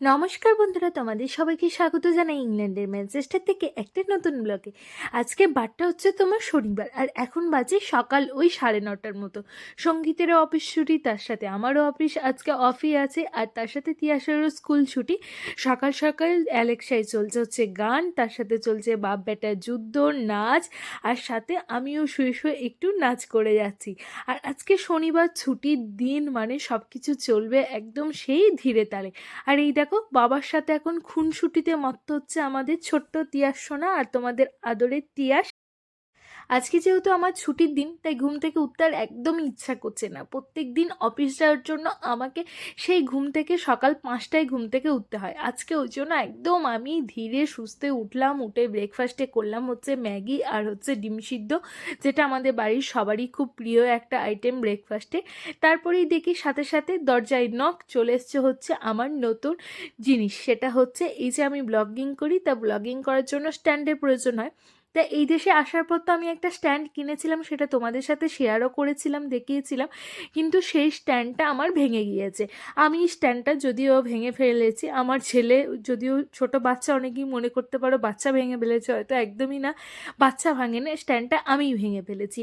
নমস্কার বন্ধুরা, তোমাদের সবাইকে স্বাগত জানাই ইংল্যান্ডের ম্যানচেস্টার থেকে একটা নতুন ব্লগে। আজকে বারটা হচ্ছে তোমার শনিবার, আর এখন বাজে সকাল ওই সাড়ে নটার মতো। সঙ্গীতেরও অফিস ছুটি, তার সাথে আমারও অফিস, আজকে অফি আছে, আর তার সাথে তিয়াসারও স্কুল ছুটি। সকাল সকাল অ্যালেক্সায় চলছে হচ্ছে গান, তার সাথে চলছে বাপ বেটার যুদ্ধ, নাচ, আর সাথে আমিও শুয়ে শুয়ে একটু নাচ করে যাচ্ছি। আর আজকে শনিবার ছুটির দিন মানে সব কিছু চলবে একদম সেই ধীরে তালে। আর এই দেখো বাবার সাথে এখন খুনসুটিতে মত্ত হচ্ছে আমাদের ছোট্ট তিয়াস সোনা আর তোমাদের আদরের তিয়াস। আজকে যেহেতু আমার ছুটির দিন, তাই ঘুম থেকে উঠতে আর একদমই ইচ্ছা করছে না। প্রত্যেক দিন অফিস যাওয়ার জন্য আমাকে সেই ঘুম থেকে সকাল পাঁচটায় ঘুম থেকে উঠতে হয়। আজকে ওই জন্য একদম আমি ধীরে সুস্থে উঠলাম, উঠে ব্রেকফাস্টে করলাম হচ্ছে ম্যাগি আর হচ্ছে ডিম সিদ্ধ, যেটা আমাদের বাড়ির সবারই খুব প্রিয় একটা আইটেম ব্রেকফাস্টে তারপরেই দেখি সাথে সাথে দরজায় নখ চলে এসছে হচ্ছে আমার নতুন জিনিস, সেটা হচ্ছে এই যে আমি ব্লগিং করি, তা ব্লগিং করার জন্য স্ট্যান্ডের প্রয়োজন হয়। তা এই দেশে আসার পর তো আমি একটা স্ট্যান্ড কিনেছিলাম, সেটা তোমাদের সাথে শেয়ারও করেছিলাম, দেখিয়েছিলাম। কিন্তু সেই স্ট্যান্ডটা আমার ভেঙে গিয়েছে। আমি স্ট্যান্ডটা যদিও ভেঙে ফেলেছি, আমার ছেলে যদিও ছোট বাচ্চা অনেকেই মনে করতে পারো বাচ্চা ভেঙে ফেলেছে, হয়তো একদমই না, বাচ্চা ভাঙে না স্ট্যান্ডটা আমিই ভেঙে ফেলেছি।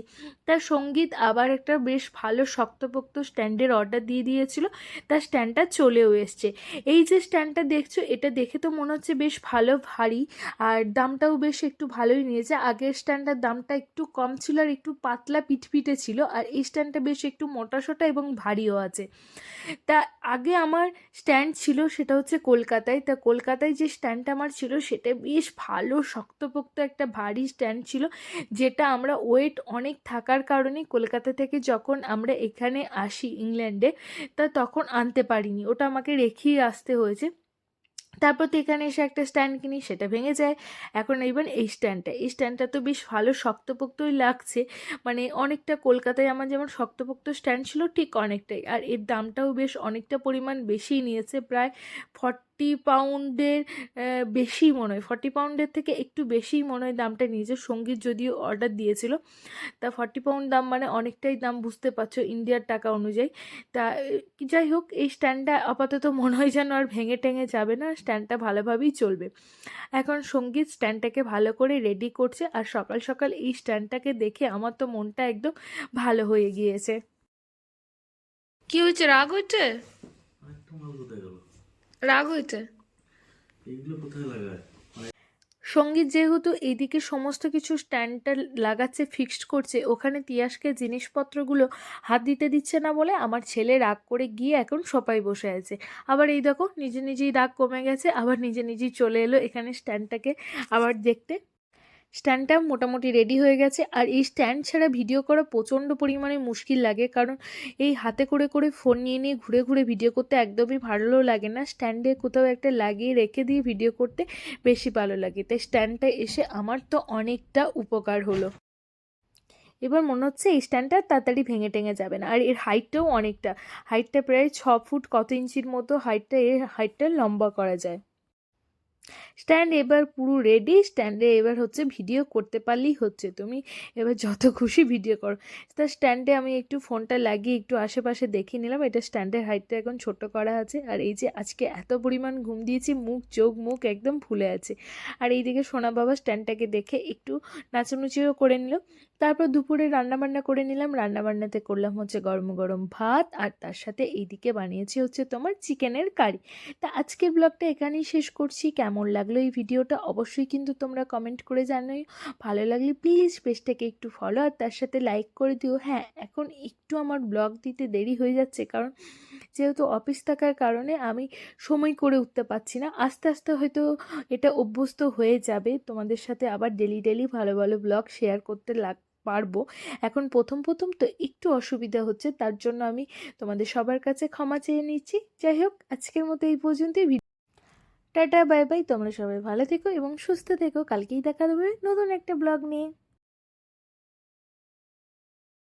তার সংগীত আবার একটা বেশ ভালো শক্তপোক্ত স্ট্যান্ডের অর্ডার দিয়ে দিয়েছিল তার স্ট্যান্ডটা চলেও এসছে। এই যে স্ট্যান্ডটা দেখছ, এটা দেখে তো মনে হচ্ছে বেশ ভালো, ভারী, আর দামটাও বেশ একটু ভালোই নিয়েছে আগের স্ট্যান্ডটার দামটা একটু কম ছিল আর একটু পাতলা পিঠপিঠে ছিল আর এই স্ট্যান্ডটা বেশ একটু মোটাসোটা এবং ভারীও আছে। তা আগে আমার স্ট্যান্ড ছিল সেটা হচ্ছে কলকাতায়। তা কলকাতায় যে স্ট্যান্ডটা আমার ছিল সেটা বেশ ভালো, শক্তপোক্ত একটা ভারী স্ট্যান্ড ছিল যেটা আমরা ওয়েট অনেক থাকার কারণে কলকাতা থেকে যখন আমরা এখানে আসি ইংল্যান্ডে, তা তখন আনতে পারিনি। ওটা আমাকে রেখেই আসতে হয়েছে। তারপর তো এখানে এসে একটা স্ট্যান্ড কিনি, সেটা ভেঙে যায়। এখন ইভেন এই স্ট্যান্ডটা এই স্ট্যান্ডটা তো বেশ ভালো শক্তপোক্তই লাগছে। মানে অনেকটা কলকাতায় আমার যেমন শক্তপোক্ত স্ট্যান্ড ছিল, ঠিক অনেকটাই। আর এর দামটাও বেশ অনেকটা পরিমাণ বেশিই নিয়েছে, প্রায় ফর্টি পাউন্ডের বেশি মনে হয়। ফর্টি পাউন্ডের থেকে একটু বেশিই মনে হয় দামটা নিয়েছে সংগীত যদিও অর্ডার দিয়েছিল। তা ফর্টি পাউন্ড দাম মানে অনেকটাই দাম বুঝতে পারছ ইন্ডিয়ার টাকা অনুযায়ী। তা যাই হোক, এই স্ট্যান্ডটা আপাতত মনে হয় যেন আর ভেঙে টেঙে যাবে না। স্ট্যান্ডটা ভালোভাবেই চলবে। এখন সংগীত স্ট্যান্ডটাকে ভালো করে রেডি করছে আর সকাল সকাল এই স্ট্যান্ডটাকে দেখে আমার তো মনটা একদম ভালো হয়ে গিয়েছে। কি হয়েছে? রাগ হয়েছে রাগ হয়েছে? এইগুলো কোথায় লাগায়? সংগীত যেহেতু এদিকে সমস্ত কিছু স্ট্যান্ডটা লাগাচ্ছে ফিক্সড করছে ওখানে তিয়াসকে জিনিসপত্রগুলো হাত দিতে দিচ্ছে না বলে আমার ছেলে রাগ করে গিয়ে এখন সবাই বসে আছে। আবার এই দেখো নিজে নিজেই রাগ কমে গেছে আবার নিজে নিজেই চলে এলো এখানে স্ট্যান্ডটাকে আবার দেখতে স্ট্যান্ডটা মোটামুটি রেডি হয়ে গেছে। আর এই স্ট্যান্ড ছাড়া ভিডিও করা প্রচণ্ড পরিমাণে মুশকিল লাগে। কারণ এই হাতে করে করে ফোন নিয়ে নিয়ে ঘুরে ঘুরে ভিডিও করতে একদমই ভালো লাগে না। স্ট্যান্ডে কোথাও একটা লাগিয়ে রেখে দিয়ে ভিডিও করতে বেশি ভালো লাগে। তাই স্ট্যান্ডটা এসে আমার তো অনেকটা উপকার হলো। এবার মনে হচ্ছে এই স্ট্যান্ডটা তাড়াতাড়ি ভেঙে টেঙে যাবে না। আর এর হাইটটাও অনেকটা। হাইটটা প্রায় ছ ফুট কত ইঞ্চির মতো হাইটটা এর হাইটটা লম্বা করা যায়। স্ট্যান্ড এবার পুরো রেডি স্ট্যান্ডে এবার হচ্ছে ভিডিও করতে পারলেই হচ্ছে। তুমি এবার যত খুশি ভিডিও করো। তা স্ট্যান্ডে আমি একটু ফোনটা লাগিয়ে একটু আশেপাশে দেখে নিলাম। এটা স্ট্যান্ডের হাইটটা এখন ছোট করা আছে। আর এই যে আজকে এত পরিমাণ ঘুম দিয়েছি, মুখ, চোখ, মুখ একদম ফুলে আছে। আর এইদিকে সোনা বাবা স্ট্যান্ডটাকে দেখে একটু নাচানুচিও করে নিল। তারপর দুপুরে রান্নাবান্না করে নিলাম। রান্নাবান্নাতে করলাম হচ্ছে গরম গরম ভাত আর তার সাথে এইদিকে বানিয়েছি হচ্ছে তোমার চিকেনের কারি। তা আজকের ব্লগটা এখানেই শেষ করছি। কেমন লাগল এই ভিডিওটা অবশ্যই কিন্তু তোমরা কমেন্ট করে জানোই ভালো লাগলে প্লিজ পেজটাকে একটু ফলো আর তার সাথে লাইক করে দিও। হ্যাঁ এখন একটু আমার ব্লগ দিতে দেরি হয়ে যাচ্ছে কারণ যেহেতু অফিস থাকার কারণে আমি সময় করে উঠতে পারছি না। আস্তে আস্তে হয়তো এটা অভ্যস্ত হয়ে যাবে। তোমাদের সাথে আবার ডেলি ডেলি ভালো ভালো ব্লগ শেয়ার করতে লাগ পারব। এখন প্রথম প্রথম তো একটু অসুবিধা হচ্ছে, তার জন্য আমি তোমাদের সবার কাছে ক্ষমা চেয়ে নিচ্ছি। যাই হোক, আজকের মতো এই পর্যন্তই। Video tata, bye bye. তোমরা সবাই ভালো থেকো এবং সুস্থ থেকো। কালকেই দেখা দেবে নতুন একটা ব্লগ নিয়ে।